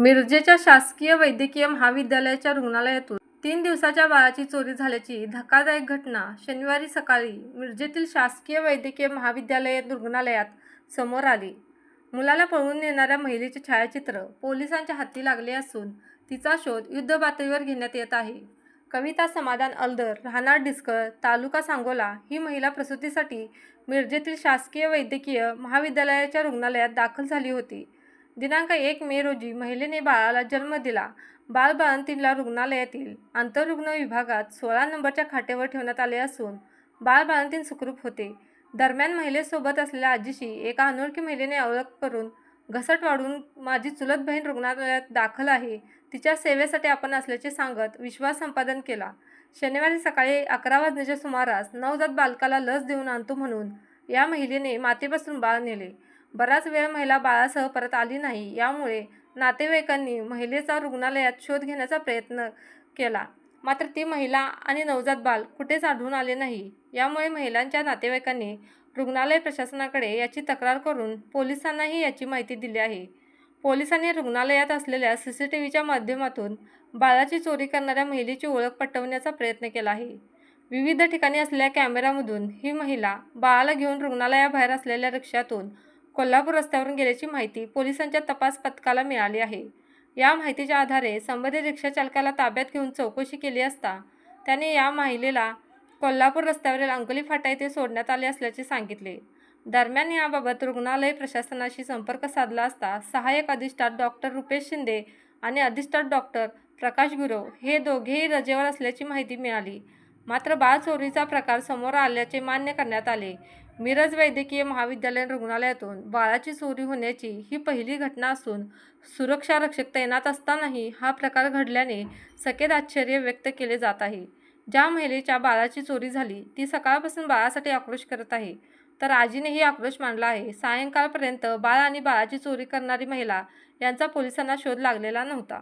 मिरजेच्या शासकीय वैद्यकीय महाविद्यालयाच्या रुग्णालयातून तीन दिवसाच्या बाळाची चोरी झाल्याची धक्कादायक घटना शनिवारी सकाळी मिरजेतील शासकीय वैद्यकीय महाविद्यालय रुग्णालयात समोर आली. मुलाला पळून नेणाऱ्या महिलेचे छायाचित्र पोलिसांच्या हाती लागले असून तिचा शोध युद्धपातळीवर घेण्यात येत आहे. कविता समाधान अलदर राहणार डिस्कर तालुका सांगोला ही महिला प्रसूतीसाठी मिरजेतील शासकीय वैद्यकीय महाविद्यालयाच्या रुग्णालयात दाखल झाली होती. दिनांक एक मे रोजी महिलेने बाळाला जन्म दिला. बाल बाळंतीणला रुग्णालयातील आंतररुग्ण विभागात सोळा नंबरच्या खाटेवर ठेवण्यात आले असून बाळ बाळंतीण सुखरूप होते. दरम्यान महिलेसोबत असलेल्या आजीशी एका अनोळखी महिलेने ओळख करून घसट वाढून माझी चुलत बहीण रुग्णालयात दाखल आहे. तिच्या सेवेसाठी आपण असल्याचे सांगत विश्वास संपादन केला. शनिवारी सकाळी अकरा वाजण्याच्या सुमारास नवजात बालकाला लस देऊन आणतो म्हणून या महिलेने मातेपासून बाळ नेले. बराच वेळ महिला बाळासह परत आली नाही. यामुळे नातेवाईकांनी महिलेचा रुग्णालयात शोध घेण्याचा प्रयत्न केला. मात्र ती महिला आणि नवजात बाल कुठेच आढळून आले नाही. यामुळे महिलांच्या नातेवाईकांनी रुग्णालय प्रशासनाकडे याची तक्रार करून पोलिसांनाही याची माहिती दिली आहे. पोलिसांनी रुग्णालयात असलेल्या सी सी टी व्हीच्या माध्यमातून बाळाची चोरी करणाऱ्या महिलेची ओळख पटवण्याचा प्रयत्न केला आहे. विविध ठिकाणी असलेल्या कॅमेऱ्यामधून ही महिला बाळाला घेऊन रुग्णालयाबाहेर असलेल्या रिक्षातून कोल्हापूर रस्त्यावरून गेल्याची माहिती पोलिसांच्या तपास पथकाला मिळाली आहे. या माहितीच्या आधारे संबंधित रिक्षाचालकाला ताब्यात घेऊन चौकशी केली असता त्याने या महिलेला कोल्हापूर रस्त्यावरील अंकली फाटा येथे सोडण्यात आले असल्याचे सांगितले. दरम्यान याबाबत रुग्णालय प्रशासनाशी संपर्क साधला असता सहाय्यक अधिष्ठात डॉक्टर रुपेश शिंदे आणि अधिष्ठात डॉक्टर प्रकाश गुरव हे दोघेही रजेवर असल्याची माहिती मिळाली. मात्र बाळ चोरीचा प्रकार समोर आल्याचे मान्य करण्यात आले. मिरज वैद्यकीय महाविद्यालय रुग्णालयातून बाळाची चोरी होण्याची ही पहिली घटना असून सुरक्षा रक्षक तैनात असतानाही हा प्रकार घडल्याने सकेत आश्चर्य व्यक्त केले जात आहे. ज्या महिलेच्या बाळाची चोरी झाली ती सकाळपासून बाळासाठी आक्रोश करत आहे. तर आजीनेही आक्रोश मांडला आहे. सायंकाळपर्यंत बाळ आणि बाळाची चोरी करणारी महिला यांचा पोलिसांना शोध लागलेला नव्हता.